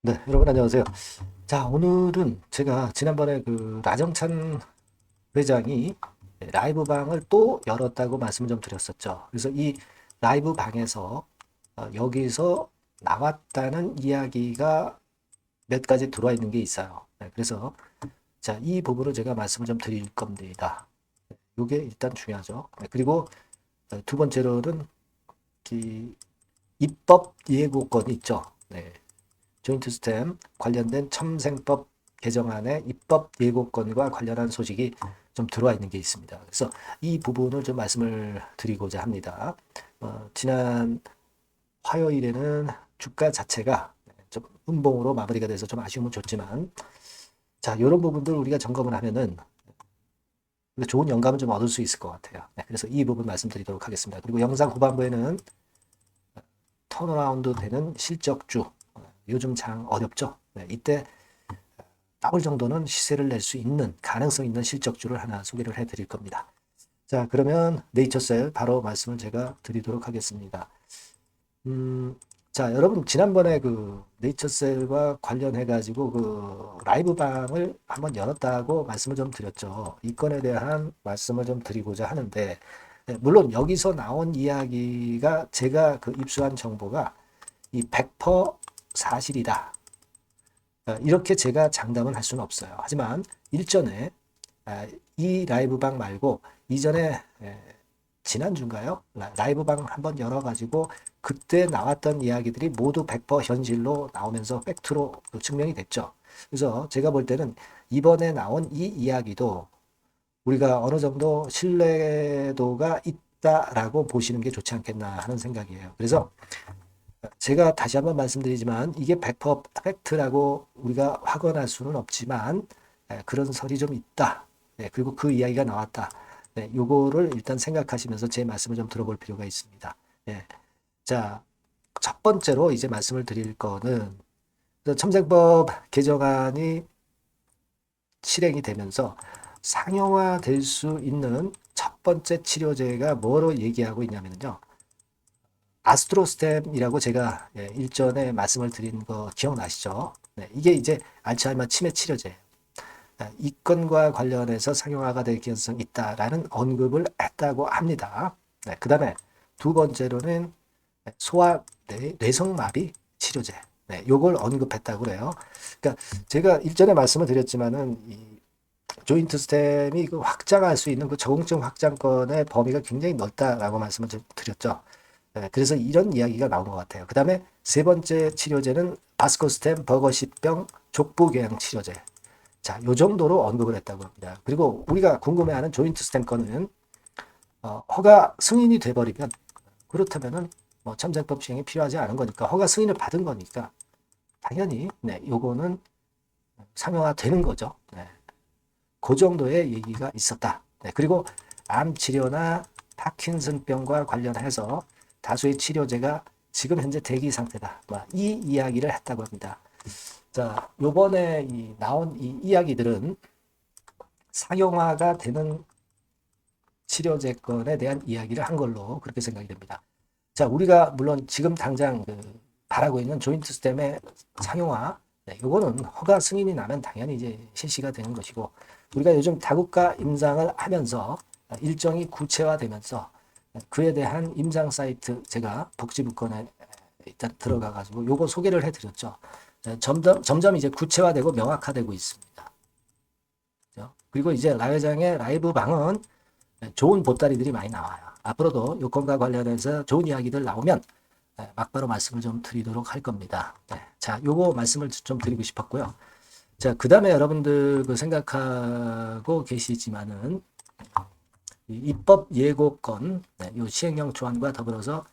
네, 여러분 안녕하세요. 자, 오늘은 제가 지난번에 그 라정찬 회장이 라이브 방을 또 열었다고 말씀을 좀 드렸었죠. 그래서 이 라이브 방에서 어, 여기서 나왔다는 이야기가 몇 가지 들어와 있는 게 있어요. 네, 그래서 자, 이 부분을 제가 말씀을 좀 드릴 겁니다. 이게 일단 중요하죠. 네, 그리고 어, 두 번째로는 이 입법 예고건 있죠. 네. 조인트 스템 관련된 첨생법 개정안의 입법 예고건과 관련한 소식이 좀 들어와 있는 게 있습니다. 그래서 이 부분을 좀 말씀을 드리고자 합니다. 어, 지난 화요일에는 주가 자체가 좀 음봉으로 마무리가 돼서 좀 아쉬움은 줬지만 자 이런 부분들 우리가 점검을 하면은 좋은 영감을 좀 얻을 수 있을 것 같아요. 네, 그래서 이 부분 말씀드리도록 하겠습니다. 그리고 영상 후반부에는 턴어라운드 되는 실적주 요즘 장 어렵죠. 네, 이때 더블 정도는 시세를 낼 수 있는 가능성 있는 실적주를 하나 소개를 해드릴 겁니다. 자 그러면 네이처셀 바로 말씀을 제가 드리도록 하겠습니다. 음, 자 여러분 지난번에 그 네이처셀과 관련해 가지고 그 라이브 방을 한번 열었다고 말씀을 좀 드렸죠. 이 건에 대한 말씀을 좀 드리고자 하는데 네, 물론 여기서 나온 이야기가 제가 그 입수한 정보가 이 100% 사실이다. 어, 이렇게 제가 장담은 할 수는 없어요. 하지만 일전에 아, 이 라이브방 말고 이전에 지난주인가요? 라이브방 한번 열어가지고 그때 나왔던 이야기들이 모두 100% 현실로 나오면서 팩트로 증명이 됐죠. 그래서 제가 볼 때는 이번에 나온 이 이야기도 우리가 어느 정도 신뢰도가 있다라고 보시는 게 좋지 않겠나 하는 생각이에요. 그래서 제가 다시 한번 말씀드리지만 이게 100% 팩트라고 우리가 확언할 수는 없지만 그런 설이 좀 있다. 네, 그리고 그 이야기가 나왔다. 네, 요거를 일단 생각하시면서 제 말씀을 좀 들어볼 필요가 있습니다. 네. 자, 첫 번째로 이제 말씀을 드릴 거는 첨생법 개정안이 실행이 되면서 상용화 될 수 있는 첫 번째 치료제가 뭐로 얘기하고 있냐면요. 아스트로스템이라고 제가 예, 일전에 말씀을 드린 거 기억나시죠? 네, 이게 이제 알츠하이머 치매 치료제. 예, 이 건과 관련해서 상용화가 될 가능성이 있다라는 언급을 했다고 합니다. 네, 그 다음에 두 번째로는 소아 뇌, 뇌성마비 치료제. 네, 요걸 언급했다고 그래요. 그러니까 제가 일전에 말씀을 드렸지만은 이 조인트 스템이 그 확장할 수 있는 그 적응증 확장권의 범위가 굉장히 넓다라고 말씀을 드렸죠. 네, 그래서 이런 이야기가 나온 것 같아요. 그 다음에 세 번째 치료제는 바스코스템 버거시병 족부궤양 치료제. 자, 요 정도로 언급을 했다고 합니다. 그리고 우리가 궁금해하는 조인트 스템 거는 어, 허가 승인이 돼버리면 그렇다면은 뭐 참작법 시행이 필요하지 않은 거니까 허가 승인을 받은 거니까 당연히 네, 요거는 상용화 되는 거죠. 네. 그 정도의 얘기가 있었다. 네, 그리고 암 치료나 파킨슨병과 관련해서 다수의 치료제가 지금 현재 대기 상태다. 뭐, 이 이야기를 했다고 합니다. 자, 요번에 이 나온 이 이야기들은 상용화가 되는 치료제 건에 대한 이야기를 한 걸로 그렇게 생각이 됩니다. 자, 우리가 물론 지금 당장 그 바라고 있는 조인트 스템의 상용화, 네, 요거는 허가 승인이 나면 당연히 이제 실시가 되는 것이고, 우리가 요즘 다국가 임상을 하면서 일정이 구체화되면서 그에 대한 임상 사이트 제가 복지부건에 일단 들어가 가지고 요거 소개를 해드렸죠. 점점 점점 이제 구체화되고 명확화되고 있습니다. 그리고 이제 라 회장의 라이브 방은 좋은 보따리들이 많이 나와요. 앞으로도 요건과 관련해서 좋은 이야기들 나오면 막바로 말씀을 좀 드리도록 할 겁니다. 네. 자, 요거 말씀을 좀 드리고 싶었고요. 자, 그 다음에 여러분들 그 생각하고 계시지만은 입법 예고건, 네, 이 시행령 조항과 더불어서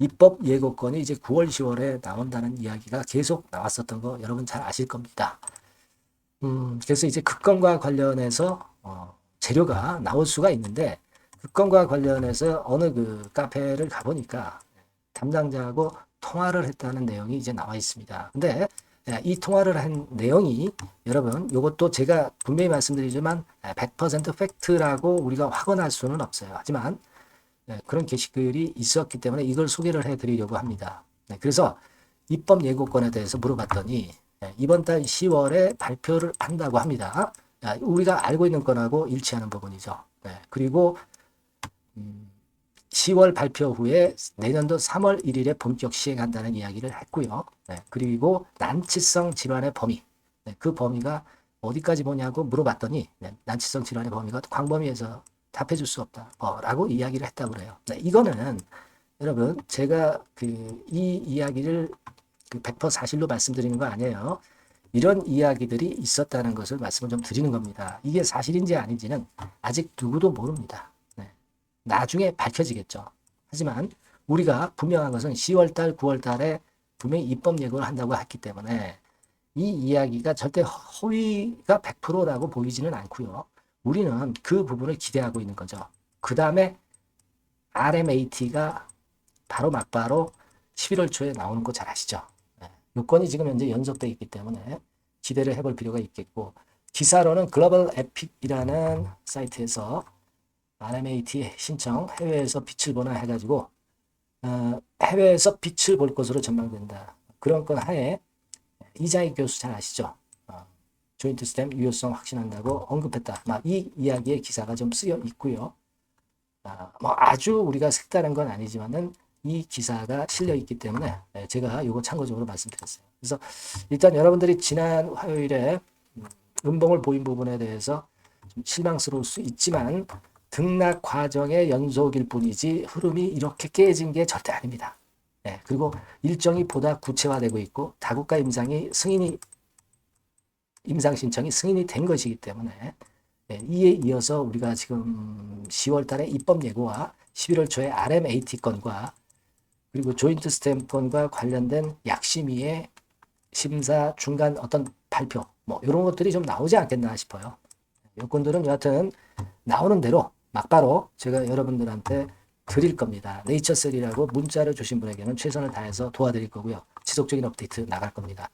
입법 예고건이 이제 9월, 10월에 나온다는 이야기가 계속 나왔었던 거 여러분 잘 아실 겁니다. 음, 그래서 이제 그 건과 관련해서 어, 재료가 나올 수가 있는데 그 건과 관련해서 어느 그 카페를 가보니까 담당자하고 통화를 했다는 내용이 이제 나와 있습니다. 근데 예, 이 통화를 한 내용이 여러분 이것도 제가 분명히 말씀드리지만 100% 예, 팩트라고 우리가 확언할 수는 없어요. 하지만 예, 그런 게시글이 있었기 때문에 이걸 소개를 해드리려고 합니다. 그래서 입법 예고권에 대해서 물어봤더니 예, 이번 달 10월에 발표를 한다고 합니다. 아, 우리가 알고 있는 건하고 일치하는 부분이죠. 네, 그리고 음, 10월 발표 후에 내년도 3월 1일에 본격 시행한다는 이야기를 했고요. 네, 그리고 난치성 질환의 범위, 네, 그 범위가 어디까지 보냐고 물어봤더니 네, 난치성 질환의 범위가 광범위에서 답해줄 수 없다라고 이야기를 했다고 그래요. 네, 이거는 여러분 제가 그 이 이야기를 그100% 사실로 말씀드리는 거 아니에요. 이런 이야기들이 있었다는 것을 말씀을 좀 드리는 겁니다. 이게 사실인지 아닌지는 아직 누구도 모릅니다. 네. 나중에 밝혀지겠죠. 하지만 우리가 분명한 것은 10월달, 9월달에 분명히 입법 예고를 한다고 했기 때문에 이 이야기가 절대 허위가 100%라고 보이지는 않고요. 우리는 그 부분을 기대하고 있는 거죠. 그 다음에 RMAT가 바로 막바로 11월 초에 나오는 거 잘 아시죠? 네. 요건이 지금 현재 연속돼 있기 때문에 기대를 해볼 필요가 있겠고 기사로는 글로벌 에픽이라는 사이트에서 RMAT 신청 해외에서 빛을 보나 해가지고 어, 해외에서 빛을 볼 것으로 전망된다. 그런 건 하에 이자희 교수 잘 아시죠? 어, 조인트 스템 유효성 확신한다고 언급했다. 막 이 이야기의 기사가 좀 쓰여 있고요. 아, 뭐 아주 우리가 색다른 건 아니지만은 이 기사가 실려 있기 때문에 네, 제가 이거 참고적으로 말씀드렸어요. 그래서 일단 여러분들이 지난 화요일에 음, 음봉을 보인 부분에 대해서 좀 실망스러울 수 있지만 등락 과정의 연속일 뿐이지 흐름이 이렇게 깨진 게 절대 아닙니다. 네, 그리고 일정이 보다 구체화되고 있고 다국가 임상이 승인이 임상 신청이 승인이 된 것이기 때문에 네, 이에 이어서 우리가 지금 10월 달에 입법 예고와 11월 초에 RMAT 건과 그리고 조인트 스탬 건과 관련된 약심위의 심사 중간 어떤 발표 뭐 이런 것들이 좀 나오지 않겠나 싶어요. 요건들은 여하튼 나오는 대로 막바로 제가 여러분들한테 드릴 겁니다. 네이처셀이라고 문자를 주신 분에게는 최선을 다해서 도와드릴 거고요. 지속적인 업데이트 나갈 겁니다.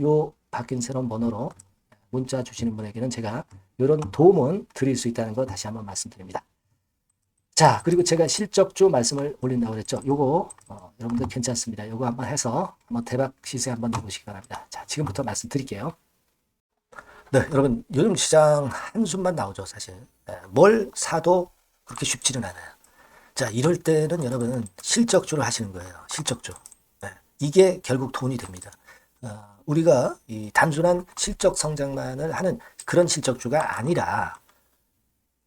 요 바뀐 새로운 번호로 문자 주시는 분에게는 제가 이런 도움은 드릴 수 있다는 거 다시 한번 말씀드립니다. 자, 그리고 제가 실적주 말씀을 올린다고 그랬죠. 요거 어, 여러분들 괜찮습니다. 요거 한번 해서 한번 대박 시세 한번 내보시기 바랍니다. 자, 지금부터 말씀드릴게요. 네, 여러분 요즘 시장 한숨만 나오죠, 사실. 네, 뭘 사도 그렇게 쉽지는 않아요. 자, 이럴 때는 여러분 실적주를 하시는 거예요. 실적주. 네, 이게 결국 돈이 됩니다. 어, 우리가 이 단순한 실적 성장만을 하는 그런 실적주가 아니라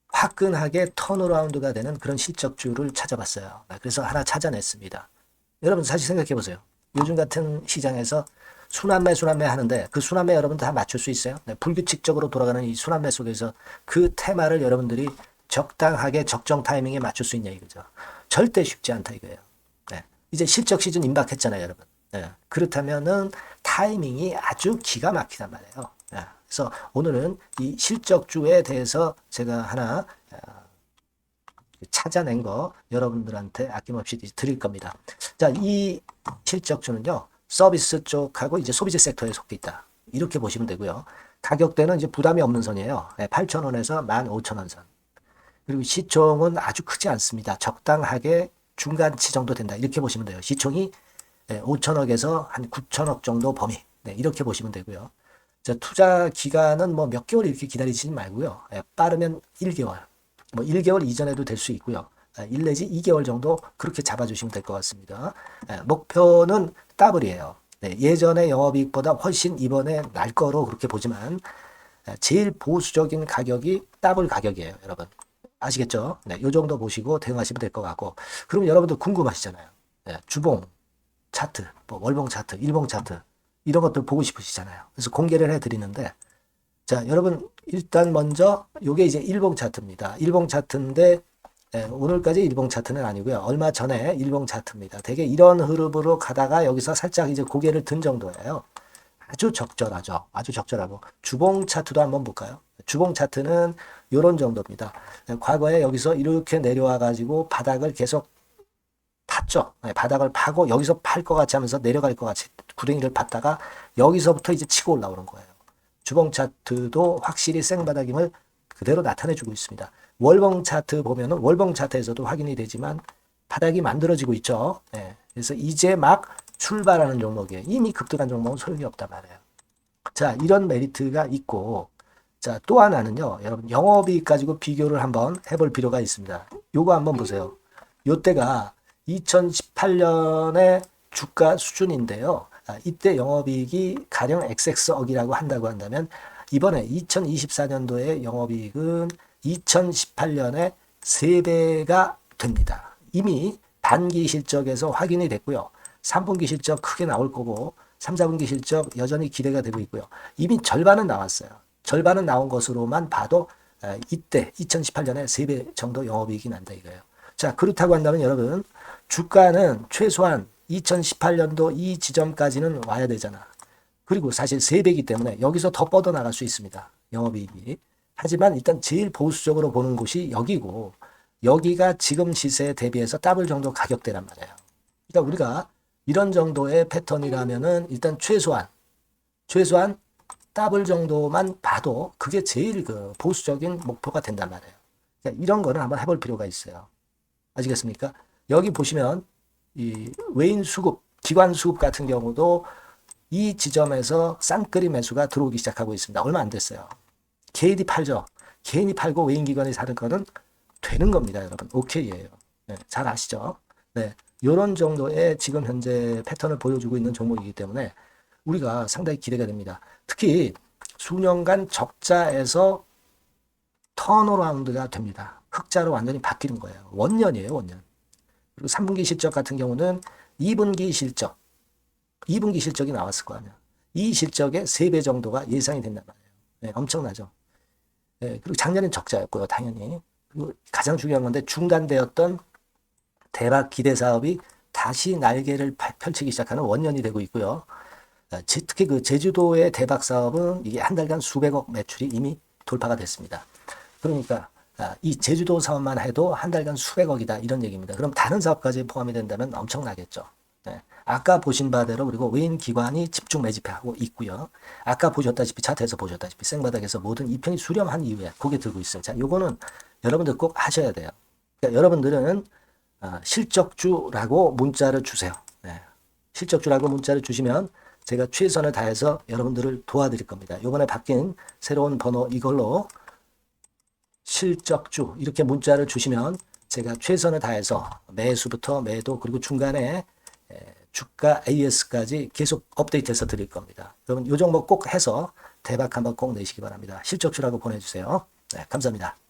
화끈하게 턴어라운드가 되는 그런 실적주를 찾아봤어요. 네, 그래서 하나 찾아냈습니다. 여러분 사실 생각해 보세요. 요즘 같은 시장에서 순환매 순환매 하는데 그 순환매 여러분 다 맞출 수 있어요? 네, 불규칙적으로 돌아가는 이 순환매 속에서 그 테마를 여러분들이 적당하게 적정 타이밍에 맞출 수 있냐 이거죠. 절대 쉽지 않다 이거예요. 네, 이제 실적 시즌 임박했잖아요, 여러분. 네, 그렇다면은 타이밍이 아주 기가 막히단 말이에요. 네, 그래서 오늘은 이 실적주에 대해서 제가 하나 어, 찾아낸 거 여러분들한테 아낌없이 드릴 겁니다. 자, 이 실적주는요. 서비스 쪽하고 이제 소비재 섹터에 속해 있다. 이렇게 보시면 되고요. 가격대는 이제 부담이 없는 선이에요. 8,000원에서 15,000원 선. 그리고 시총은 아주 크지 않습니다. 적당하게 중간치 정도 된다. 이렇게 보시면 돼요. 시총이 5천억에서 한 9천억 정도 범위. 네, 이렇게 보시면 되고요. 자, 투자 기간은 뭐 몇 개월 이렇게 기다리지 말고요. 예, 빠르면 1개월. 뭐 1개월 이전에도 될 수 있고요. 1 내지 2개월 정도 그렇게 잡아주시면 될 것 같습니다. 예, 목표는 더블이에요. 네, 예전의 영업이익보다 훨씬 이번에 날 거로 그렇게 보지만 예, 제일 보수적인 가격이 더블 가격이에요, 여러분. 아시겠죠? 네, 요 정도 보시고 대응하시면 될 것 같고. 그럼 여러분들 궁금하시잖아요. 네, 주봉, 차트, 뭐 월봉 차트, 일봉 차트 이런 것들 보고 싶으시잖아요. 그래서 공개를 해드리는데 자 여러분 일단 먼저 요게 이제 일봉 차트입니다. 일봉 차트인데 예, 오늘까지 일봉 차트는 아니고요. 얼마 전에 일봉 차트입니다. 되게 이런 흐름으로 가다가 여기서 살짝 이제 고개를 든 정도예요. 아주 적절하죠. 아주 적절하고 주봉 차트도 한번 볼까요? 주봉 차트는 이런 정도입니다. 예, 과거에 여기서 이렇게 내려와 가지고 바닥을 계속 팠죠. 네, 바닥을 파고 여기서 팔 것 같이 하면서 내려갈 것 같이 구덩이를 팠다가 여기서부터 이제 치고 올라오는 거예요. 주봉 차트도 확실히 생바닥임을 그대로 나타내주고 있습니다. 월봉 차트 보면은 월봉 차트에서도 확인이 되지만 바닥이 만들어지고 있죠. 네, 그래서 이제 막 출발하는 종목이에요. 이미 급등한 종목은 소용이 없단 말이에요. 자, 이런 메리트가 있고, 자, 또 하나는요, 여러분, 영업이익 가지고 비교를 한번 해볼 필요가 있습니다. 요거 한번 보세요. 요때가 2018년의 주가 수준인데요. 아, 이때 영업이익이 가령 XX억이라고 한다고 한다면, 이번에 2024년도에 영업이익은 2018년에 3배가 됩니다. 이미 단기 실적에서 확인이 됐고요. 3분기 실적 크게 나올 거고 3, 4분기 실적 여전히 기대가 되고 있고요. 이미 절반은 나왔어요. 절반은 나온 것으로만 봐도 에, 이때 2018년에 3배 정도 영업이익이 난다 이거예요. 자 그렇다고 한다면 여러분 주가는 최소한 2018년도 이 지점까지는 와야 되잖아. 그리고 사실 3배이기 때문에 여기서 더 뻗어나갈 수 있습니다. 영업이익이. 하지만 일단 제일 보수적으로 보는 곳이 여기고 여기가 지금 시세에 대비해서 더블 정도 가격대란 말이에요. 그러니까 우리가 이런 정도의 패턴이라면은 일단 최소한 최소한 더블 정도만 봐도 그게 제일 그 보수적인 목표가 된단 말이에요. 그러니까 이런 거는 한번 해볼 필요가 있어요. 아시겠습니까? 여기 보시면 이 외인 수급, 기관 수급 같은 경우도 이 지점에서 쌍끌이 매수가 들어오기 시작하고 있습니다. 얼마 안 됐어요. 개인이 팔죠. 개인이 팔고 외인 기관이 사는 거는 되는 겁니다, 여러분. 오케이예요. 네, 잘 아시죠? 네, 이런 정도의 지금 현재 패턴을 보여주고 있는 종목이기 때문에 우리가 상당히 기대가 됩니다. 특히 수년간 적자에서 턴어라운드가 됩니다. 흑자로 완전히 바뀌는 거예요. 원년이에요, 원년. 그리고 3분기 실적 같은 경우는 2분기 실적, 2분기 실적이 나왔을 거 아니야. 이 실적의 3배 정도가 예상이 된단 말이에요. 네, 엄청나죠. 네, 그리고 작년엔 적자였고요, 당연히. 그리고 가장 중요한 건데 중단되었던 대박 기대 사업이 다시 날개를 파- 펼치기 시작하는 원년이 되고 있고요. 아, 제- 특히 그 제주도의 대박 사업은 이게 한 달간 수백억 매출이 이미 돌파가 됐습니다. 그러니까 아, 이 제주도 사업만 해도 한 달간 수백억이다 이런 얘기입니다. 그럼 다른 사업까지 포함이 된다면 엄청나겠죠. 네. 아까 보신 바대로 그리고 외인 기관이 집중 매집하고 있고요. 아까 보셨다시피 차트에서 보셨다시피 생바닥에서 모든 이평이 수렴한 이후에 고개 들고 있어요. 자, 요거는 여러분들 꼭 하셔야 돼요. 그러니까 여러분들은 아, 실적주라고 문자를 주세요. 네. 실적주라고 문자를 주시면 제가 최선을 다해서 여러분들을 도와드릴 겁니다. 요번에 바뀐 새로운 번호 이걸로 실적주 이렇게 문자를 주시면 제가 최선을 다해서 매수부터 매도 그리고 중간에 에, 주가 AS까지 계속 업데이트해서 드릴 겁니다. 여러분 요 종목 꼭 해서 대박 한번 꼭 내시기 바랍니다. 실적주라고 보내주세요. 네, 감사합니다.